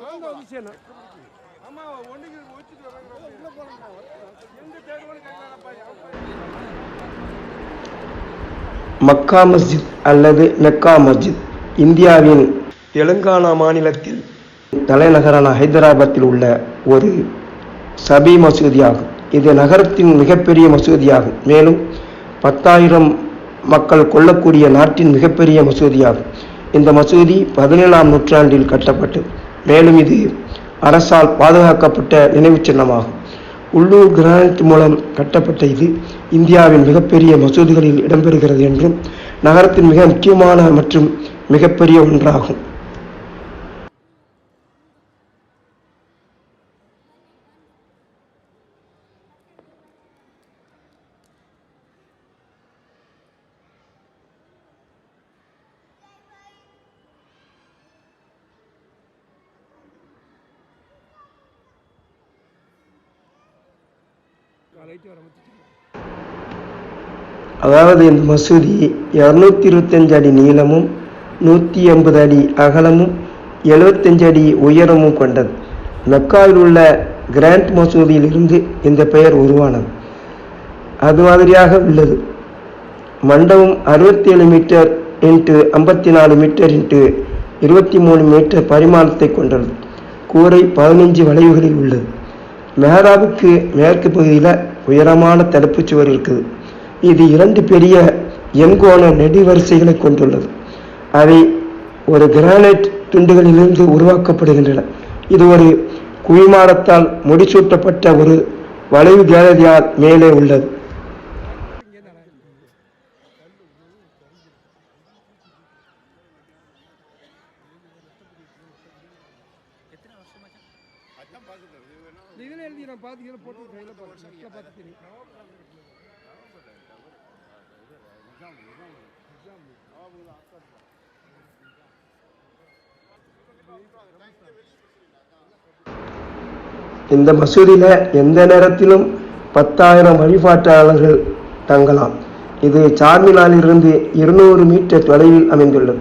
வந்து செய்யணும் வச்சுட்டு மக்கா மஸ்ஜித் அல்லது மெக்கா மஸ்ஜித் இந்தியாவின் தெலுங்கானா மாநிலத்தில் தலைநகரான ஹைதராபாத்தில் உள்ள ஒரு சபி மசூதி ஆகும் இது நகரத்தின் மிகப்பெரிய மசூதியாகும். மேலும் பத்தாயிரம் மக்கள் கொள்ளக்கூடிய நாட்டின் மிகப்பெரிய மசூதியாகும். இந்த மசூதி பதினேழாம் நூற்றாண்டில் கட்டப்பட்டது. மேலும் இது அரசால் பாதுகாக்கப்பட்ட நினைவு சின்னமாகும். உள்ளூர் கிரானைட் மூலம் கட்டப்பட்ட இது இந்தியாவின் மிகப்பெரிய மசூதிகளில் இடம்பெறுகிறது என்றும் நகரத்தின் மிக முக்கியமான மற்றும் மிகப்பெரிய ஒன்றாகும். வர அதாவது இந்த மசூதி இரநூத்தி இருபத்தஞ்சு அடி நீளமும் நூற்றி எண்பது அடி அகலமும் எழுபத்தஞ்சு அடி உயரமும் கொண்டது. மெக்காவில் உள்ள கிராண்ட் மசூதியிலிருந்து இந்த பெயர் உருவானது. அது மாதிரியாக உள்ளது. மண்டபம் அறுபத்தேழு மீட்டர் இன்ட்டு ஐம்பத்தி நாலு மீட்டர் இன்ட்டு இருபத்தி மூணு மீட்டர் பரிமாணத்தை கொண்டது. கூரை பதினஞ்சு வளைவுகளில் உள்ளது. மெஹராபுக்கு மேற்கு பகுதியில் உயரமான தடுப்புச் சுவர் இருக்குது. இது இரண்டு பெரிய எண்கோண நெடுவரிசைகளை கொண்டுள்ளது. அவை ஒரு கிரானைட் துண்டுகளிலிருந்து உருவாக்கப்படுகின்றன. இது ஒரு குவிமாடத்தால் முடிசூட்டப்பட்ட ஒரு வளைவு கேலரியால் மேலே உள்ளது. இதில் எழுதி நான் பார்த்து இதில் போட்டு கையில் பார்த்து பார்த்து தெரியும். இந்த மசூதியில் எந்த நேரத்திலும் பத்தாயிரம் வழிபாட்டாளர்கள் தங்கலாம். இது சார்மினாலிலிருந்து இருநூறு மீட்டர் தொலைவில் அமைந்துள்ளது.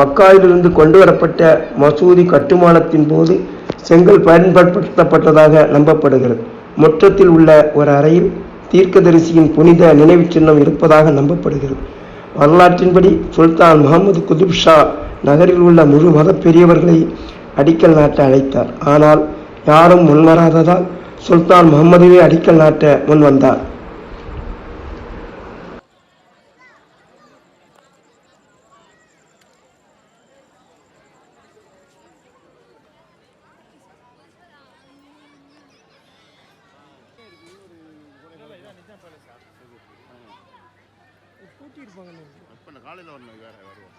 மக்காவிலிருந்து கொண்டு வரப்பட்ட மசூதி கட்டுமானத்தின் போது செங்கல் பயன்படுத்தப்பட்டதாக நம்பப்படுகிறது. முற்றத்தில் உள்ள ஒரு அறையில் தீர்க்கதரிசியின் புனித நினைவுச் சின்னம் இருப்பதாக நம்பப்படுகிறது. வரலாற்றின்படி சுல்தான் முகமது குதுப் ஷா நகரில் உள்ள முழு மத பெரியவர்களை அடிக்கல் நாட்ட அழைத்தார். ஆனால் யாரும் முன்வராததால் சுல்தான் முகமதுவே அடிக்கல் நாட்ட முன் கூட்டி இருப்பாங்க இப்போ நான் காலையில் வரணும் வேறு வருவோம்.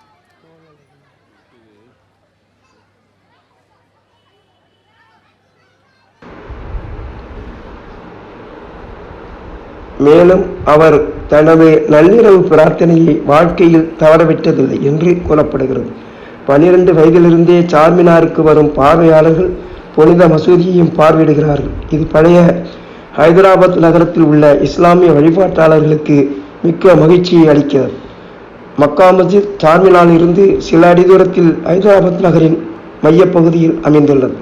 மேலும் அவர் தனது நள்ளிரவு பிரார்த்தனையை வாழ்க்கையில் தவறவிட்டதில்லை என்று கூறப்படுகிறது. பனிரெண்டு வயதிலிருந்தே சார்மினாருக்கு வரும் பார்வையாளர்கள் புனித மசூதியையும் பார்வையிடுகிறார்கள். இது பழைய ஹைதராபாத் நகரத்தில் உள்ள இஸ்லாமிய வழிபாட்டாளர்களுக்கு மிக்க மகிழ்ச்சியை அளிக்கிறது. மக்கா மஸ்ஜித் சார்மினால் இருந்து சில அடி தூரத்தில் ஹைதராபாத் நகரின் மையப்பகுதியில் அமைந்துள்ளது.